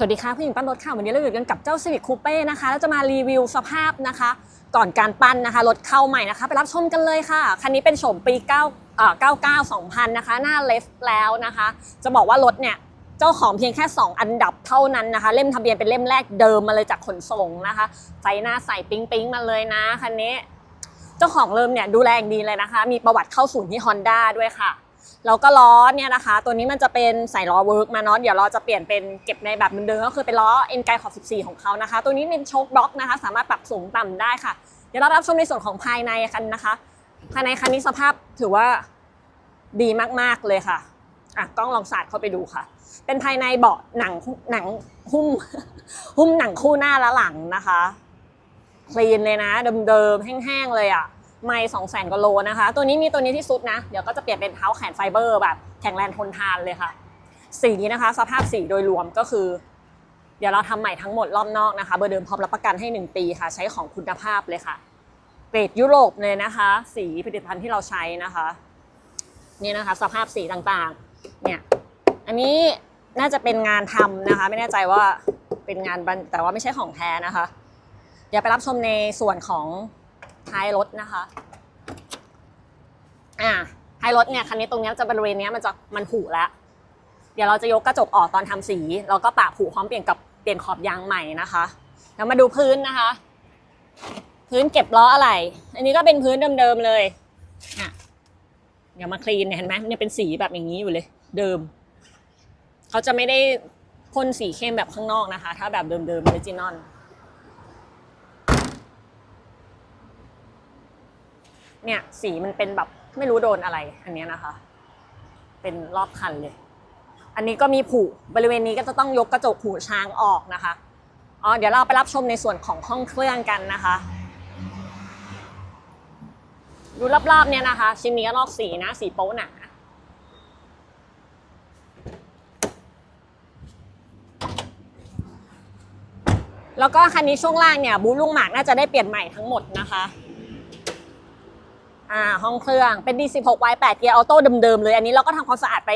สวัสดีค่ะผู้หญิงปั้นรถค่ะวันนี้เราอยู่กันกับเจ้า Civic Coupe นะคะแล้วจะมารีวิวสภาพนะคะ ก่อนการปั้นนะคะรถเข้าใหม่นะคะ ไปรับชมกันเลยค่ะ คันนี้เป็นโฉมปี9เอ่อ99 2000 นะคะ หน้าเลฟแล้วนะคะ จะบอกว่ารถเนี่ย เจ้าของเพียงแค่ 2 อันดับเท่านั้นนะคะ เล่มทะเบียนเป็นเล่มแรกเดิมมาเลยจากขนส่งนะคะไฟหน้าใส่ปิ๊งปิ๊งมาเลยนะคันนี้ เจ้าของเริ่มเนี่ยดูแลอย่างดีเลยนะคะ มีประวัติเข้าศูนย์ที่ Honda ด้วยค่ะ แล้วก็ล้อเนี่ยนะคะ ตัวนี้มันจะเป็นใส่ล้อเวิร์กมาเนาะเดี๋ยวเราจะเปลี่ยนเป็นเก็บในแบบเดิมๆก็คือเป็นล้อเอ็นไกขอบ 14 ของเขานะคะ ตัวนี้เป็นโชคบล็อกนะคะ สามารถปรับสูงต่ำได้ค่ะ เดี๋ยวเรารับชมในส่วนของภายในกันนะคะ ภายในคันนี้สภาพถือว่าดีมากๆเลยค่ะอะกล้องลองสาดเข้าไปดูค่ะ เป็นภายในเบาะหนังหนังหุ้มหุ้มหนังคู่หน้าและหลังนะคะคลีนเลยนะเดิมๆแห้งๆเลยอะ ไม่สองแสนกว่าโลนะคะ ตัวนี้มีตัวนี้ที่สุดนะ เดี๋ยวก็จะเปลี่ยนเป็นเท้าแขนไฟเบอร์แบบแข็งแรงทนทานเลยค่ะ สีนะคะ สภาพสีโดยรวมก็คือ เดี๋ยวเราทำใหม่ทั้งหมดรอบนอกนะคะ เบอร์เดิมพร้อมรับประกันให้ 1 ปีค่ะ ใช้ของคุณภาพเลยค่ะ เกรดยุโรปเลยนะคะ สีผลิตภัณฑ์ที่เราใช้นะคะ นี่นะคะ สภาพสีต่างๆ เนี่ย อันนี้น่าจะเป็นงานทำนะคะ ไม่แน่ใจว่าเป็นงานบันแต่ว่าไม่ใช่ของแท้นะคะ เดี๋ยวไปรับชมในส่วนของ ท้ายรถนะคะ อ่าท้ายรถเนี่ยคันนี้ตรงนี้จะบริเวณเนี้ยมันจะมันผุแล้ว เดี๋ยวเราจะยกกระจกออกตอนทำสีแล้วก็ปะผุพร้อมเปลี่ยนกับเปลี่ยนขอบยางใหม่นะคะ แล้วมาดูพื้นนะคะ พื้นเก็บล้ออะไร อันนี้ก็เป็นพื้นเดิมๆเลยอะเดี๋ยวมาคลีนเนี่ยเห็นไหมเนี่ยเป็นสีแบบอย่างนี้อยู่เลย เดิมเขาจะไม่ได้พ่นสีเข้มแบบข้างนอกนะคะ ถ้าแบบเดิมๆออริจินอล เนี่ยสีมันเป็นแบบไม่รู้โดนอะไรอันนี้นะคะ เป็นรอบคันเลย อันนี้ก็มีผูบริเวณนี้ก็จะต้องยกกระจกหูช้างออกนะคะอ๋อเดี๋ยวเราไปรับชมในส่วนของห้องเครื่องกันนะคะดูรอบๆเนี่ยนะคะ ชิ้นนี้ก็ลอกสีนะ สีโป๊หนาแล้วก็คันนี้ช่วงล่างเนี่ยบูลุงหมากน่าจะได้เปลี่ยนใหม่ทั้งหมดนะคะ อ่าห้องเครื่องเป็น D16Y8 เกียร์ออโต้เดิมๆเลย อันนี้เราก็ทำความสะอาดไป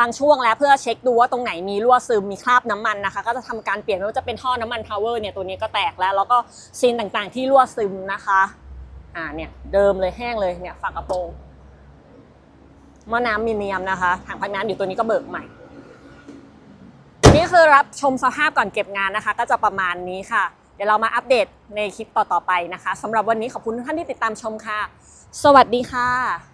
บางช่วงแล้วเพื่อเช็คดูว่าตรงไหนมีรั่วซึมมีคราบน้ำมันนะคะ ก็จะทำการเปลี่ยนไม่ว่าจะเป็นท่อน้ำมันพาวเวอร์เนี่ยตัวนี้ก็แตกแล้ว แล้วก็ซีนต่างๆที่รั่วซึมนะคะอ่าเนี่ยเดิมเลยแห้งเลยเนี่ยฝากระโปรงหม้อน้ำมีเนียมนะคะถังพักน้ำอยู่ตัวนี้ก็เบิกใหม่ นี่คือรับชมสภาพก่อนเก็บงานนะคะ ก็จะประมาณนี้ค่ะ เดี๋ยวเรามาอัปเดตในคลิปต่อๆไปนะคะสำหรับวันนี้ขอบคุณทุกท่านที่ติดตามชมค่ะ สวัสดีค่ะ